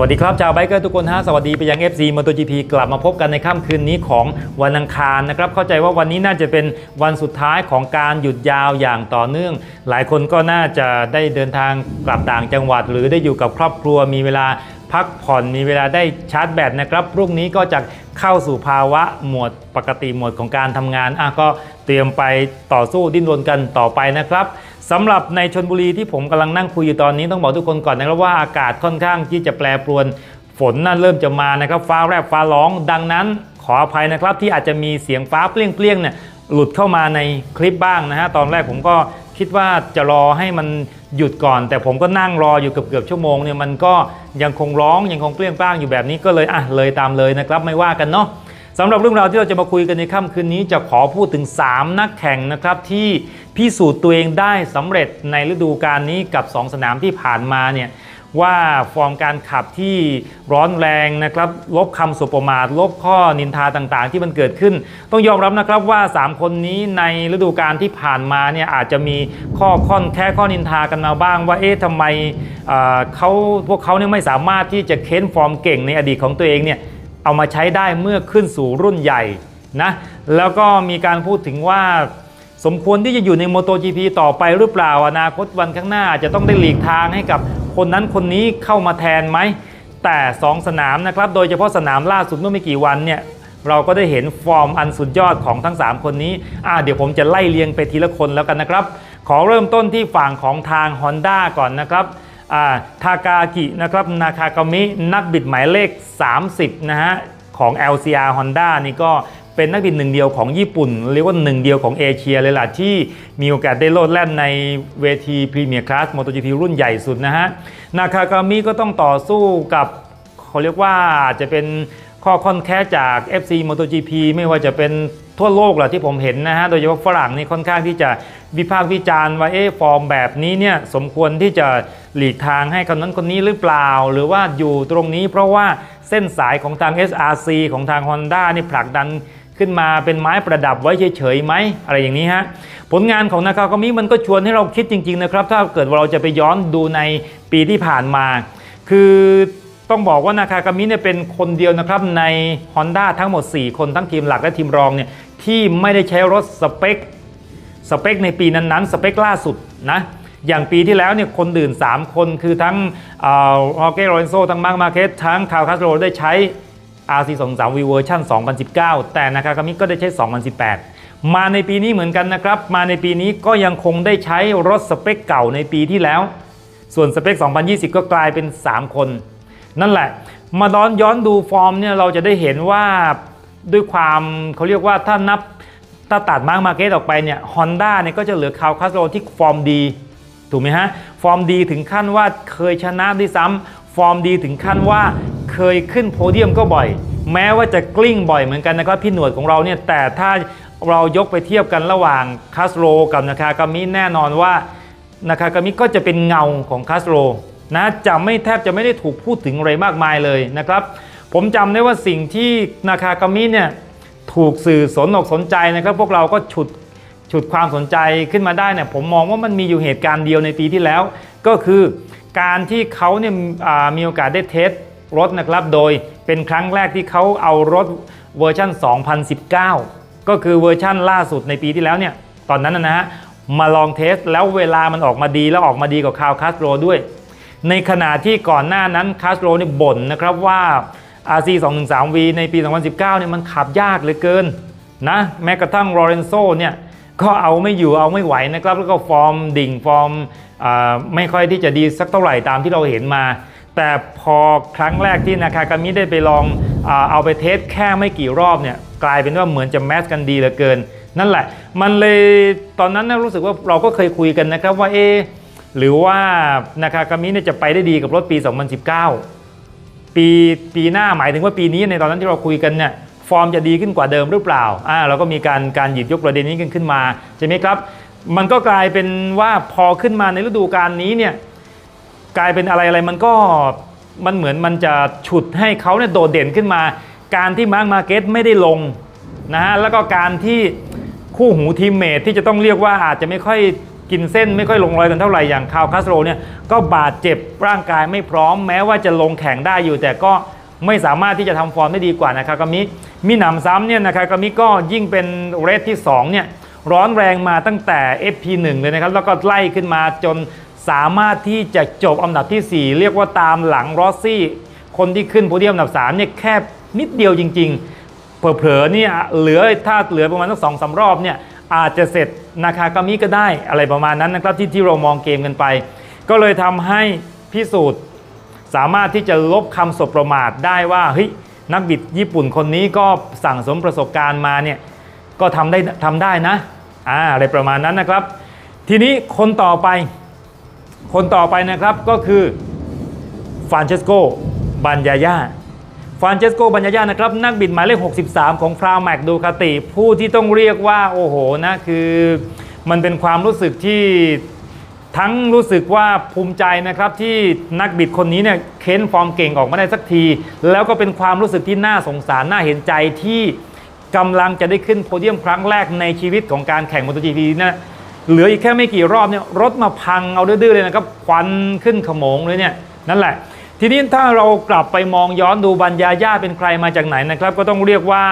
สวัสดีครับชาวไบเกอร์ทุกคนฮะสวัสดีไปยัง FC MotoGP กลับมาพบกันในค่ำคืนนี้ของวันอังคารนะครับเข้าใจว่าวันนี้น่าจะเป็นวันสุดท้ายของการหยุดยาวอย่างต่อเนื่อง หลายคนก็น่าจะได้เดินทางกลับต่างจังหวัด หรือได้อยู่กับครอบครัวมีเวลาพักผ่อนมีเวลาได้ชาร์จแบตนะครับพรุ่งนี้ก็จะเข้าสู่ภาวะหมดปกติหมดของการทำงานอะก็เตรียมไปต่อสู้ดิ้นรนกันต่อไปนะครับ สำหรับในชนบุรีที่ผมกำลังนั่งคุยอยู่ตอนนี้ต้องบอกทุกคนก่อนนะครับว่าอากาศค่อนข้างที่จะแปรปรวนฝนนั่นเริ่มจะมานะครับ ฟ้าแรบฟ้าร้องดังนั้นขออภัยนะครับที่อาจจะมีเสียงฟ้าเปรี้ยงๆเนี่ยหลุดเข้ามาในคลิปบ้างนะฮะตอนแรกผมก็คิดว่าจะรอให้มันหยุดก่อน แต่ผมก็นั่งรออยู่เกือบๆชั่วโมงเนี่ยมันก็ยังคงร้องยังคงเปรี้ยงป้างอยู่แบบนี้ก็เลยอะเลยตามเลยนะครับไม่ว่ากันเนาะ สำหรับเรื่องราวที่เราจะมาคุยกันในค่ำคืนนี้จะขอพูดถึง 3 นักแข่งนะครับที่พิสูจน์ตัวเองได้สำเร็จในฤดูกาลนี้กับ 2 สนามที่ผ่านมาเนี่ยว่าฟอร์มการขับที่ร้อนแรงนะครับลบคำสุประมาทลบข้อนินทาต่างๆ ที่มันเกิดขึ้น ต้องยอมรับนะครับว่า 3 คนนี้ในฤดูกาลที่ผ่านมาเนี่ยอาจจะมีข้อค่อนแค่ข้อนินทากันมาบ้างว่าเอ๊ะทำไมเขาพวกเขาเนี่ยไม่สามารถที่จะเค้นฟอร์มเก่งในอดีตของตัวเองเนี่ย เอามาใช้ได้เมื่อขึ้นสู่รุ่นใหญ่นะแล้วก็มีการพูดถึงว่าสมควรที่จะอยู่ใน MotoGP ต่อไปหรือเปล่าอนาคตวันข้างหน้าจจะต้องได้หลีกทางให้กับคนนั้นคนนี้เข้ามาแทนไหม แต่ 2 สนามนะครับ โดยเฉพาะสนามล่าสุดเมื่อไม่กี่วันเนี่ยเราก็ได้เห็นฟอร์มอันสุดยอดของทั้ง 3 คนนี้อ่าเดี๋ยวผมจะไล่เรียงไปทีละคนแล้วกันนะครับ ขอเริ่มต้นที่ฝั่งของทาง Honda ก่อนนะครับ ทากากินะครับนาคากามินักบิดหมายเลข 30 นะฮะ ของ LCR Honda นี่ก็เป็นนักบิดหนึ่งเดียวของญี่ปุ่น เรียกว่าหนึ่งเดียวของเอเชียเลยล่ะ ที่มีโอกาสได้โลดแล่นในเวทีพรีเมียร์คลาส MotoGP รุ่นใหญ่สุดนะฮะ นาคากามิก็ต้องต่อสู้กับเขาเรียกว่าจจะเป็นข้อค่อนแค้จาก FC MotoGP ไม่ว่าจะเป็น ทั่วโลกแหละที่ผมเห็นนะฮะโดยเฉพาะฝรั่งนี่ค่อนข้างที่จะวิพากษ์วิจารณ์ว่าเอ๊ะฟอร์มแบบนี้เนี่ยสมควรที่จะหลีกทางให้คนนั้นคนนี้หรือเปล่า หรือว่าอยู่ตรงนี้เพราะว่าเส้นสายของทาง SRC ของทาง Honda นี่ผลักดันขึ้นมาเป็นไม้ประดับไว้เฉยๆไหมอะไรอย่างนี้ฮะผลงานของนากากามิมันก็ชวนให้เราคิดจริงๆนะครับ ถ้าเกิดว่าเราจะไปย้อนดูในปีที่ผ่านมา คือต้องบอกว่านาคากามิเนี่ยเป็นคนเดียวนะครับใน Honda ทั้งหมด 4 คนทั้งทีมหลักและทีมรองเนี่ย ที่ไม่ได้ใช้รถสเปคสเปคในปีนั้นๆ สเปคล่าสุดนะอย่างปีที่แล้วเนี่ยคนดื่น 3 คนคือทั้งฮอเก้โรนโซทั้งมาร์กมาเกตทั้งคาร์คาสโรได้ใช้ RC 2 3 V เวอร์ชัน2019 แต่นากากามิก็ได้ใช้ 2018 มาในปีนี้เหมือนกันนะครับ มาในปีนี้ก็ยังคงได้ใช้รถสเปคเก่าในปีที่แล้ว ส่วนสเปค 2020 ก็กลายเป็น 3 คน นั่นแหละ มาย้อนย้อนดูฟอร์มเนี่ยเราจะได้เห็นว่า ด้วยความเขาเรียกว่าถ้านับถ้าตัดมาร์กมาเก็ตออกไปเนี่ยฮอนด้าเนี่ยก็จะเหลือคาวคาสโรที่ฟอร์มดี ถูกไหมฮะ ฟอร์มดีถึงขั้นว่าเคยชนะด้วยซ้ำฟอร์มดีถึงขั้นว่าเคยขึ้นโพเดียมก็บ่อย แม้ว่าจะกลิ้งบ่อยเหมือนกันนะครับพี่หนวดของเราเนี่ยแต่ถ้าเรายกไปเทียบกันระหว่างคาสโรกับนาคากามิแน่นอนว่านาคากามิก็จะเป็นเงาของคาสโรนะจะไม่แทบจะไม่ได้ถูกพูดถึงอะไรมากมายเลยนะครับ ผมจำได้ว่าสิ่งที่นาคากามิเนี่ยถูกสื่อสนอกสนใจนะครับพวกเราก็ฉุดฉุดความสนใจขึ้นมาได้เนี่ยผมมองว่ามันมีอยู่เหตุการณ์เดียวในปีที่แล้ว ก็คือการที่เขาเนี่ยมีโอกาสได้เทสรถนะครับ โดยเป็นครั้งแรกที่เขาเอารถเวอร์ชัน 2019 ก็คือเวอร์ชั่นล่าสุดในปีที่แล้วเนี่ยตอนนั้นนะฮะมาลองเทสแล้วเวลามันออกมาดีแล้วออกมาดีกว่าคาวคาสโรด้วย ในขณะที่ก่อนหน้านั้นคาสโรนี่บ่นนะครับว่า RC 213V ในปี 2019 เนี่ยมันขับยากเหลือเกินนะแม้กระทั่งโรเรนโซเนี่ยก็เอาไม่อยู่เอาไม่ไหวนะครับ แล้วก็ฟอร์มดิ่งฟอร์มอาไม่ค่อยที่จะดีสักเท่าไหร่ตามที่เราเห็นมา แต่พอครั้งแรกที่นาคากามิได้ไปลองอาเอาไปเทสแค่ไม่กี่รอบเนี่ยกลายเป็นว่าเหมือนจะแมสกันดีเหลือเกิน นั่นแหละ มันเลยตอนนั้นนะรู้สึกว่าเราก็เคยคุยกันนะครับว่าเอ๊หรือว่านาคากามิเนี่ยจะไปได้ดีกับรถปี 2019 ปีปีหน้าหมายถึงว่าปีนี้ในตอนนั้นที่เราคุยกันเนี่ยฟอร์มจะดีขึ้นกว่าเดิมหรือเปล่าอ่าเราก็มีการการหยิบยกประเด็นนี้กันขึ้นมาใช่ไหมครับ มันก็กลายเป็นว่าพอขึ้นมาในฤดูกาลนี้เนี่ยกลายเป็นอะไรอะไรมันก็มันเหมือนมันจะฉุดให้เขาเนี่ยโดดเด่นขึ้นมา การที่มาร์กมาเก็ตไม่ได้ลงนะฮะแล้วก็การที่คู่หูทีมเมทที่จะต้องเรียกว่าอาจจะไม่ค่อย กินเส้นไม่ค่อยลงรอยกันเท่าไหร่อย่างคาวคาสโตรเนี่ยก็บาดเจ็บร่างกายไม่พร้อมแม้ว่าจะลงแข่งได้อยู่ แต่ก็ไม่สามารถที่จะทำฟอร์มได้ดีกว่านะครับกามิมีหนำซ้ำเนี่ยนะครับกามิก็ยิ่งเป็นเรสที่สองเนี่ยร้อนแรงมาตั้งแต่ FP1 เลยนะครับแล้วก็ไล่ขึ้นมาจนสามารถที่จะจบอันดับทีสี่ 4 เรียกว่าตามหลังรอสซี่ คนที่ขึ้นโพเดียมอันดับ3เนี่ยแค่นิดเดียวจริง ๆ เผลอๆเนี่ยเหลือถ้าเหลือประมาณสักสองสารอบเนี่ย อาจจะเสร็จนาคากามิก็ได้อะไรประมาณนั้นนะครับที่ที่เรามองเกมกันไป ก็เลยทำให้พิสูจน์สามารถที่จะลบคำสบประมาทได้ว่าเฮ้ยนักบิดญี่ปุ่นคนนี้ก็สั่งสมประสบการณ์มาเนี่ยก็ทำได้ทำได้นะอ่าอะไรประมาณนั้นนะครับ ทีนี้คนต่อไป คนต่อไปนะครับก็คือฟรานเชสโกบันยายา ฟรานเชสโกบันยายานะครับนักบิดหมายเลข 63 ของฟราวแมกดูคาติ ผู้ที่ต้องเรียกว่าโอ้โหนะคือมันเป็นความรู้สึกที่ทั้งรู้สึกว่าภูมิใจนะครับที่นักบิดคนนี้เนี่ยเค้นฟอร์มเก่งออกมาได้สักที แล้วก็เป็นความรู้สึกที่น่าสงสารน่าเห็นใจที่กำลังจะได้ขึ้นโพเดียมครั้งแรกในชีวิตของการแข่งมอเตอร์จีพีนะเหลืออีกแค่ไม่กี่รอบเนี่ยรถมาพังเอาดื้อๆเลยนะครับควันขึ้นขโมงเลยเนี่ยนั่นแหละ ทีนี้ถ้าเรากลับไปมองย้อนดูบัญญาญาเป็นใครมาจากไหนนะครับ ก็ต้องเรียกว่า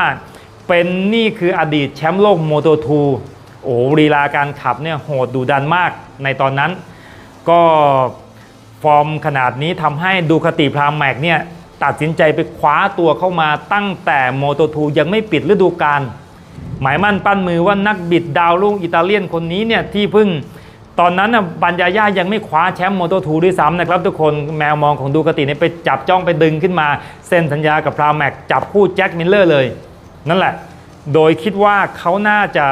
เป็นนี่คืออดีตแชมป์โลกโมโตทูโอ้ลีลาการขับเนี่ยโหดดุดันมากในตอนนั้น ก็ฟอร์มขนาดนี้ทำให้ดูคติพรามแม็กเนี่ยตัดสินใจไปคว้าตัวเข้ามาตั้งแต่โมโตทูยังไม่ปิดฤดูกาลหมายมั่นปั้นมือว่านักบิดดาวรุ่งอิตาเลียนคนนี้เนี่ยที่เพิ่ง ตอนนั้นน่ะบัญญาญายังไม่คว้าแชมป์โมโตอร์ทูด้วยซ้ำนะครับทุกคนแมวมองของดูคติเนี่ยไปจับจ้องไปดึงขึ้นมาเซ็นสัญญากับพราแม็กจับคู่แจ็คมิลเลอร์เลย นั่นแหละ โดยคิดว่าเขาน่าจะ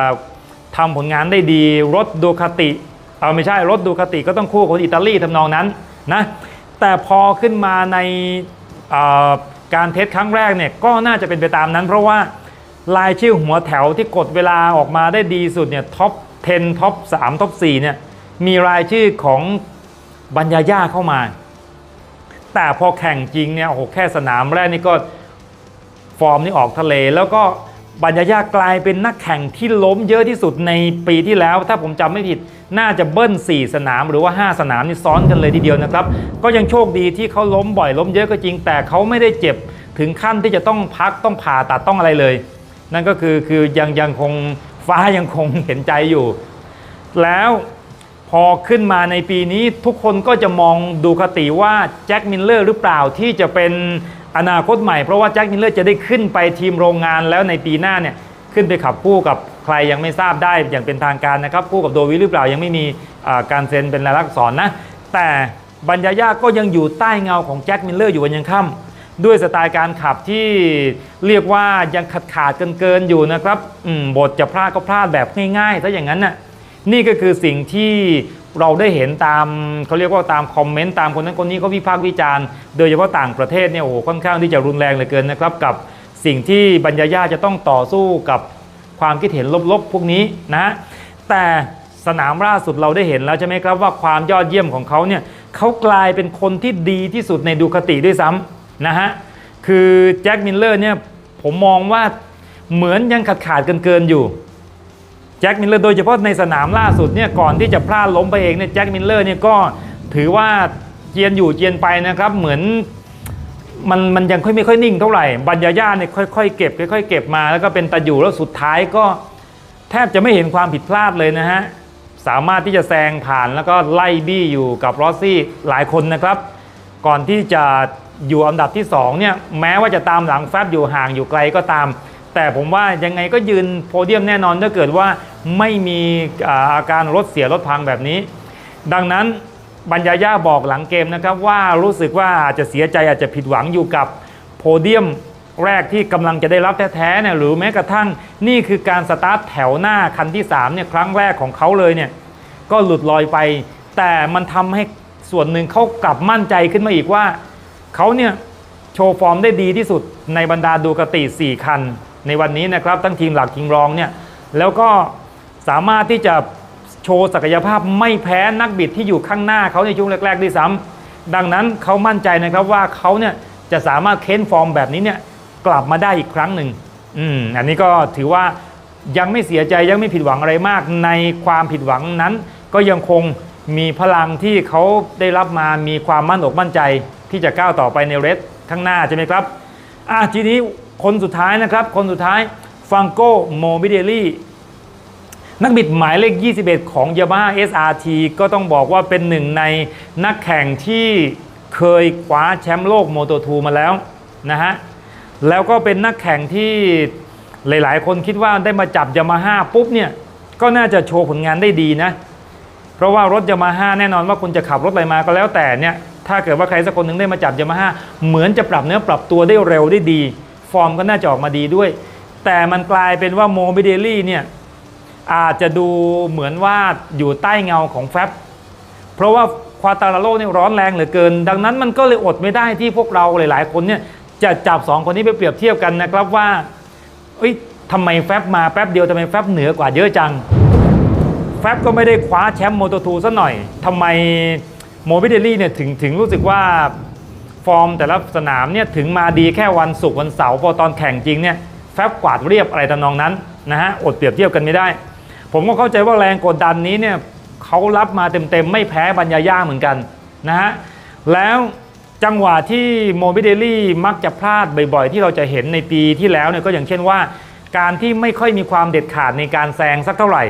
ทำผลงานได้ดี รถดูคาติเอาไม่ใช่รถดูคาติก็ต้องคู่คนอิตาลีทำนองนั้นนะแต่พอขึ้นมาในการเทสครั้งแรกเนี่ยก็น่าจะเป็นไปตามนั้น เพราะว่ารายชื่อหัวแถวที่กดเวลาออกมาได้ดีสุดเนี่ยท็อป 10 ท็อป 3 ท็อป 4 เนี่ย มีรายชื่อของบัญญาญาเข้ามา แต่พอแข่งจริงเนี่ยโอ้โหแค่สนามแรกนี่ก็ฟอร์มนี่ออกทะเล แล้วก็บัญญาญากลายเป็นนักแข่งที่ล้มเยอะที่สุดในปีที่แล้ว ถ้าผมจำไม่ผิดน่าจะเบิ้ล 4 สนามหรือว่า 5 สนามนี่ซ้อนกันเลยทีเดียวนะครับ ก็ยังโชคดีที่เขาล้มบ่อยล้มเยอะก็จริง แต่เขาไม่ได้เจ็บถึงขั้นที่จะต้องพักต้องผ่าตัดต้องอะไรเลย นั่นก็คือคือยังยังคงฟ้ายังคงเห็นใจอยู่ แล้ว อขึ้นมาในปีนี้ทุกคนก็จะมองดูคติว่าแจ็คมิลเลอร์หรือเปล่าที่จะเป็นอนาคตใหม่เพราะว่าแจ็คมิลเลอร์จะได้ขึ้นไปทีมโรงงานแล้วในปีหน้าเนี่ยขึ้นไปขับคู่กับใครยังไม่ทราบได้อย่างเป็นทางการนะครับ คู่กับโดวิหรือเปล่ายังไม่มีการเซ็นเป็นลายลักษณ์อักษรนะ แต่บัญญาญาก็ยังอยู่ใต้เงาของแจ็คมิลเลอร์อยู่วันยังค่ำด้วยสไตล์การขับที่เรียกว่ายังขาดขาดเกินเกินอยู่นะครับบทจะพลาดก็พลาดแบบง่ายๆถ้าอย่างนั้นน่ะ นี่ก็คือสิ่งที่เราได้เห็นตามเขาเรียกว่าตามคอมเมนต์ตามคนนั้นคนนี้เขาวิพากษ์วิจารณ์โดยเฉพาะต่างประเทศเนี่ยโอ้โหค่อนข้างที่จะรุนแรงเหลือเกินนะครับ กับสิ่งที่บรรยาญาจะต้องต่อสู้กับความคิดเห็นลบๆพวกนี้นะแต่สนามล่าสุดเราได้เห็นแล้วใช่ไหมครับว่าความยอดเยี่ยมของเขาเนี่ยเขากลายเป็นคนที่ดีที่สุดในดูคติด้วยซ้ำนะฮะคือแจ็คมิลเลอร์เนี่ยผมมองว่าเหมือนยังขาดขาดเกินเกินอยู่ จ็คมิลเลอร์โดยเฉพาะในสนามล่าสุดเนี่ยก่อนที่จะพลาดล้มไปเองเนี่ยแจ็คมิลเลอร์เนี่ยก็ถือว่าเจียนอยู่เจียนไปนะครับ เหมือนมันมันยังค่อยไม่ค่อยนิ่งเท่าไหร่บัญญาญาเนี่ยค่อยๆเก็บค่อยๆเก็บมาแล้วก็เป็นตะอยู่แล้วสุดท้ายก็แทบจะไม่เห็นความผิดพลาดเลยนะฮะสามารถที่จะแซงผ่านแล้วก็ไล่บี้อยู่กับรอสซี่หลายคนนะครับ ก่อนที่จะอยู่อันดับที่2เนี่ยแม้ว่าจะตามหลังแฟบอยู่ห่างอยู่ไกลก็ตาม แต่ผมว่ายังไงก็ยืนโพเดียมแน่นอนถ้าเกิดว่าไม่มีอาการรถเสียรถพังแบบนี้ ดังนั้นบัญญาญาบอกหลังเกมนะครับว่ารู้สึกว่าอาจจะเสียใจอาจจะผิดหวังอยู่กับโพเดียมแรกที่กำลังจะได้รับแท้ๆเนี่ยหรือแม้กระทั่งนี่คือการสตาร์ทแถวหน้าคันที่3เนี่ยครั้งแรกของเขาเลยเนี่ยก็หลุดลอยไป แต่มันทำให้ส่วนหนึ่งเขากลับมั่นใจขึ้นมาอีกว่าเขาเนี่ยโชว์ฟอร์มได้ดีที่สุดในบรรดาดูกติ 4 คัน ในวันนี้นะครับทั้งทีมหลักทีมรองเนี่ยแล้วก็สามารถที่จะโชว์ศักยภาพไม่แพ้นักบิดที่อยู่ข้างหน้าเขาในช่วงแรกๆด้วยซ้ำดังนั้นเขามั่นใจนะครับว่าเขาเนี่ยจะสามารถเค้นฟอร์มแบบนี้เนี่ยกลับมาได้อีกครั้งหนึ่งอืมอันนี้ก็ถือว่ายังไม่เสียใจยังไม่ผิดหวังอะไรมาก ในความผิดหวังนั้น ก็ยังคงมีพลังที่เขาได้รับมามีความมั่นอกมั่นใจที่จะก้าวต่อไปในเรสข้างหน้าใช่ไหมครับอะทีนี้ คนสุดท้ายนะครับ คนสุดท้ายฟังโกโมบิเดลี่นักบิดหมายเลข 21 ของ Yamaha SRT ก็ต้องบอกว่าเป็นหนึ่งในนักแข่งที่เคยคว้าแชมป์โลก Moto2 มาแล้วนะฮะ แล้วก็เป็นนักแข่งที่หลายๆ คนคิดว่าได้มาจับ Yamaha ปุ๊บเนี่ย ก็น่าจะโชว์ผลงานได้ดีนะ เพราะว่ารถ Yamaha แน่นอนว่าคุณจะขับรถอะไรมาก็แล้วแต่เนี่ย ถ้าเกิดว่าใครสักคนหนึ่งได้มาจับ Yamaha เหมือนจะปรับเนื้อปรับตัวได้เร็วได้ดี ฟอร์มก็น่าจะออกมาดีด้วย แต่มันกลายเป็นว่าโมบิเดลี่เนี่ยอาจจะดูเหมือนว่าอยู่ใต้เงาของแฟบเพราะว่าควาตาลาโลเนี่ยร้อนแรงเหลือเกิน ดังนั้นมันก็เลยอดไม่ได้ที่พวกเราหลายๆ คนเนี่ยจะจับ 2 คนนี้ไปเปรียบเทียบกันนะครับว่าเอ้ยทำไมแฟบมาแป๊บเดียวทำไมแฟบเหนือกว่าเยอะจัง แฟบก็ไม่ได้คว้าแชมป์โมโตทูซะหน่อยทำไมโมบิเดลี่เนี่ยถึงถึงรู้สึกว่า ฟอร์มแต่ละสนามเนี่ยถึงมาดีแค่วันศุกร์วันเสาร์พอตอนแข่งจริงเนี่ยแฟบกวาดเรียบอะไรทำนองนั้นนะฮะอดเปรียบเทียบกันไม่ได้ ผมก็เข้าใจว่าแรงกดดันนี้เนี่ยเขารับมาเต็มๆ ไม่แพ้บัญญาย่าเหมือนกันนะฮะแล้วจังหวะที่โมบิเดลี่มักจะพลาดบ่อยๆ ที่เราจะเห็นในปีที่แล้วเนี่ยก็อย่างเช่นว่า การที่ไม่ค่อยมีความเด็ดขาดในการแซงสักเท่าไหร่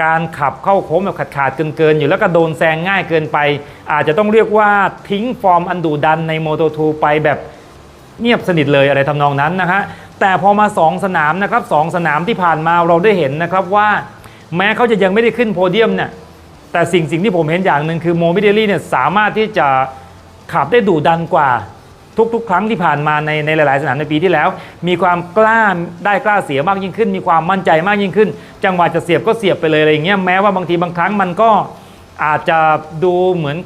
การขับเข้าโค้งแบบขาดๆเกินๆอยู่แล้วก็โดนแซงง่ายเกินไป อาจจะต้องเรียกว่าทิ้งฟอร์มอันดุดันในโมโต2ไปแบบเงียบสนิทเลยอะไรทำนองนั้นนะฮะแต่พอมา 2 สนามนะครับสองสนามที่ผ่านมาเราได้เห็นนะครับว่า แม้เขาจะยังไม่ได้ขึ้นโพเดียมเนี่ยแต่สิ่งสิ่งที่ผมเห็นอย่างหนึ่งคือโมบิเดลี่เนี่ยสามารถที่จะขับได้ดุดันกว่า ทุกๆ ครั้งที่ผ่านมาในในหลาย ๆ สนามในปีที่แล้ว มีความกล้าได้กล้าเสียมากยิ่งขึ้น มีความมั่นใจมากยิ่งขึ้น จังหวะจะเสียบก็เสียบไปเลยอะไรอย่างเงี้ยแม้ว่าบางทีบางครั้งมันก็อาจจะดูเหมือน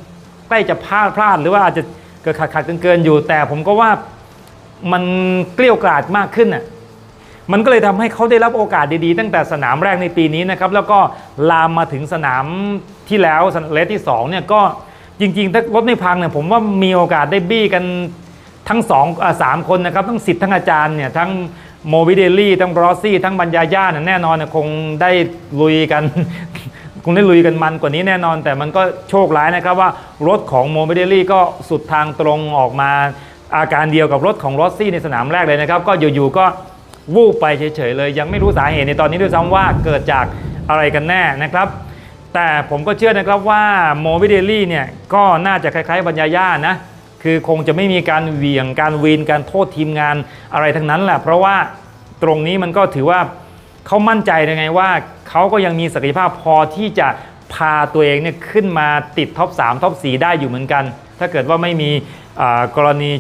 ใกล้จะพลาดพลาดหรือว่าอาจจะเกิดขาดขาดเกินๆอยู่ แต่ผมก็ว่ามันเกลี้ยกล่อมมากขึ้นอะมันก็เลยทำให้เขาได้รับโอกาสดีๆ ตั้งแต่สนามแรกในปีนี้นะครับ แล้วก็ลามมาถึงสนามที่แล้วสนามเลสที่2เนี่ยก็จริงๆ ถ้ารถไม่พังเนี่ยผมว่ามีโอกาสได้บี้กัน ทั้งสองสามคนนะครับทั้งสิทธิ์ทั้งอาจารย์เนี่ยทั้งโมบิเดลี่ทั้งบรอสซี่ทั้งบรรยาย่าน่แน่นอนเนี่ยคงได้ลุยกัน คงได้ลุยกันมันกว่านี้แน่นอน แต่มันก็โชคร้ายนะครับว่ารถของโมบิเดลี่ก็สุดทางตรงออกมาอาการเดียวกับรถของรอสซี่ในสนามแรกเลยนะครับ ก็อยู่ๆก็วูบไปเฉยๆเลย ยังไม่รู้สาเหตุในตอนนี้ด้วยซ้ำว่าเกิดจากอะไรกันแน่นะครับ แต่ผมก็เชื่อนะครับว่าโมวิเดลี่เนี่ยก็น่าจะคล้ายๆบรรยาย่านะ คือคงจะไม่มีการเหวี่ยงการวีนการโทษทีมงานอะไรทั้งนั้นแหละเพราะว่าตรงนี้มันก็ถือว่าเขามั่นใจยังไงว่าเขาก็ยังมีศักยภาพพอที่จะพาตัวเองเนี่ยขึ้นมาติดท็อป3ท็อป4ได้อยู่เหมือนกัน ถ้าเกิดว่าไม่มีกรณี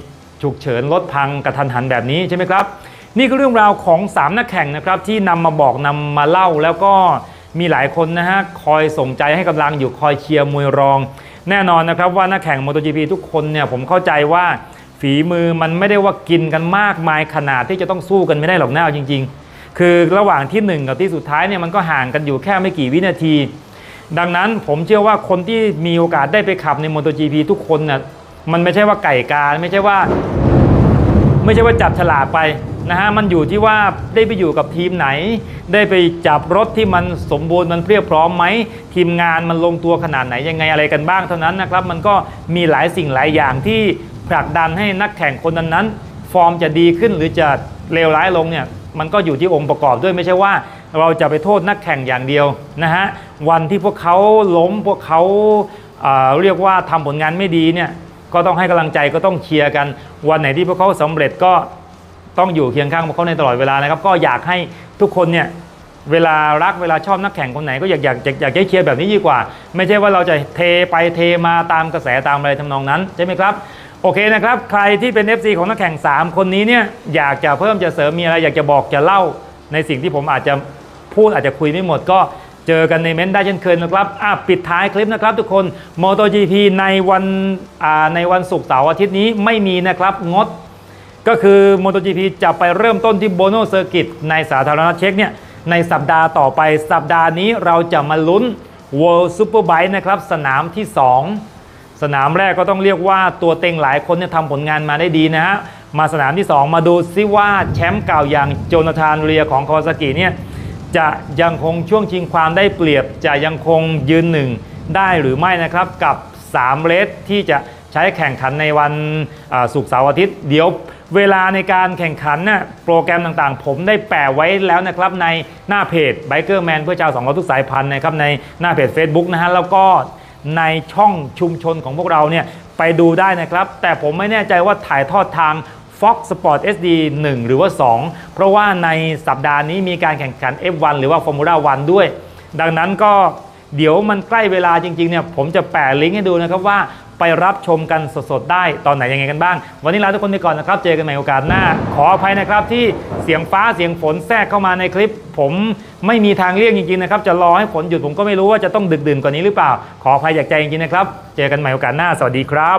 ฉุกเฉินรถพังกระทันหันแบบนี้ใช่ไหมครับ นี่คือเรื่องราวของ 3 นักแข่งนะครับ ที่นำมาบอกนำมาเล่าแล้วก็มีหลายคนนะฮะคอยส่งใจให้กำลังอยู่คอยเชียร์มวยรอง แน่นอนนะครับว่านักแข่ง MotoGP ทุกคนเนี่ยผมเข้าใจว่าฝีมือมันไม่ได้ว่ากินกันมากมายขนาดที่จะต้องสู้กันไม่ได้หรอกนะเอาจริง ๆ คือระหว่างที่ 1 กับที่สุดท้ายเนี่ยมันก็ห่างกันอยู่แค่ไม่กี่วินาที ดังนั้นผมเชื่อว่าคนที่มีโอกาสได้ไปขับใน MotoGP ทุกคนน่ะมันไม่ใช่ว่าไก่กาไม่ใช่ว่า ไม่ใช่ว่าจับฉลากไปนะฮะมันอยู่ที่ว่าได้ไปอยู่กับทีมไหน ได้ไปจับรถที่มันสมบูรณ์มันเพรียบพร้อมไหมทีมงานมันลงตัวขนาดไหนยังไงอะไรกันบ้างเท่านั้นนะครับมันก็มีหลายสิ่งหลายอย่างที่ผลักดันให้นักแข่งคนนั้นๆ ฟอร์มจะดีขึ้นหรือจะเลวร้ายลงเนี่ยมันก็อยู่ที่องค์ประกอบด้วยไม่ใช่ว่าเราจะไปโทษนักแข่งอย่างเดียวนะฮะวันที่พวกเขาล้มพวกเขาเอ่อเรียกว่าทำผลงานไม่ดีเนี่ยก็ต้องให้กำลังใจก็ต้องเชียร์กันวันไหนที่พวกเขาสำเร็จก็ต้องอยู่เคียงข้างพวกเขาในตลอดเวลานะครับ ก็อยากให้ทุกคนเนี่ยเวลารักเวลาชอบนักแข่งคนไหนก็อยากอยากอยากอยากให้เชียร์แบบนี้ดีกว่า ไม่ใช่ว่าเราจะเทไปเทมาตามกระแสตามอะไรทำนองนั้นใช่ไหมครับโอเคนะครับ ใครที่เป็น FC ของนักแข่ง 3 คนนี้เนี่ยอยากจะเพิ่มจะเสริมมีอะไรอยากจะบอกจะเล่าในสิ่งที่ผมอาจจะพูดอาจจะคุยไม่หมดก็ เจอกันในเม้นต์ได้เช่นเคยนะครับปิดท้ายคลิปนะครับทุกคน MotoGP ในวันในวันศุกร์เสาร์อาทิตย์นี้ไม่มีนะครับงด ก็คือ MotoGP จะไปเริ่มต้นที่โบโนเซอร์กิตในสาธารณรัฐเช็กเนี่ยในสัปดาห์ต่อไปสัปดาห์นี้เราจะมาลุ้น World Superbike นะครับสนามที่ 2 สนามแรกก็ต้องเรียกว่าตัวเต็งหลายคนเนี่ยทำผลงานมาได้ดีนะฮะมาสนามที่ 2 มาดูซิว่าแชมป์เก่าอย่างโจนาธานเรียของคาวาซากิเนี่ย จะยังคงช่วงชิงความได้เปรียบจะยังคงยืนหนึ่งได้หรือไม่นะครับกับ 3 เลสที่จะใช้แข่งขันในวันศุกร์เสาร์อาทิตย์ เดี๋ยวเวลาในการแข่งขันน่ะโปรแกรมต่างๆ ผมได้แปะไว้แล้วนะครับในหน้าเพจ Biker Man เพื่อชาวสองรถทุกสายพันธุ์นะครับในหน้าเพจ Facebook นะฮะแล้วก็ในช่องชุมชนของพวกเราเนี่ยไปดูได้นะครับ แต่ผมไม่แน่ใจว่าถ่ายทอดทาง Fox Sport SD 1 หรือว่า 2 เพราะว่าในสัปดาห์นี้มีการแข่งขัน F1 หรือว่า Formula 1 ด้วย ดังนั้นก็เดี๋ยวมันใกล้เวลาจริงๆเนี่ยผมจะแปะลิงก์ให้ดูนะครับว่าไปรับชมกันสดๆ ได้ตอนไหนยังไงกันบ้าง วันนี้ลาทุกคนไปก่อนนะครับ เจอกันใหม่โอกาสหน้า ขออภัยนะครับที่เสียงฟ้าเสียงฝนแทรกเข้ามาในคลิป ผมไม่มีทางเลี่ยงจริงๆนะครับ จะรอให้ฝนหยุดผมก็ไม่รู้ว่าจะต้องดึกดื่นกว่านี้หรือเปล่า ขออภัยจากใจจริงๆนะครับ เจอกันใหม่โอกาสหน้า สวัสดีครับ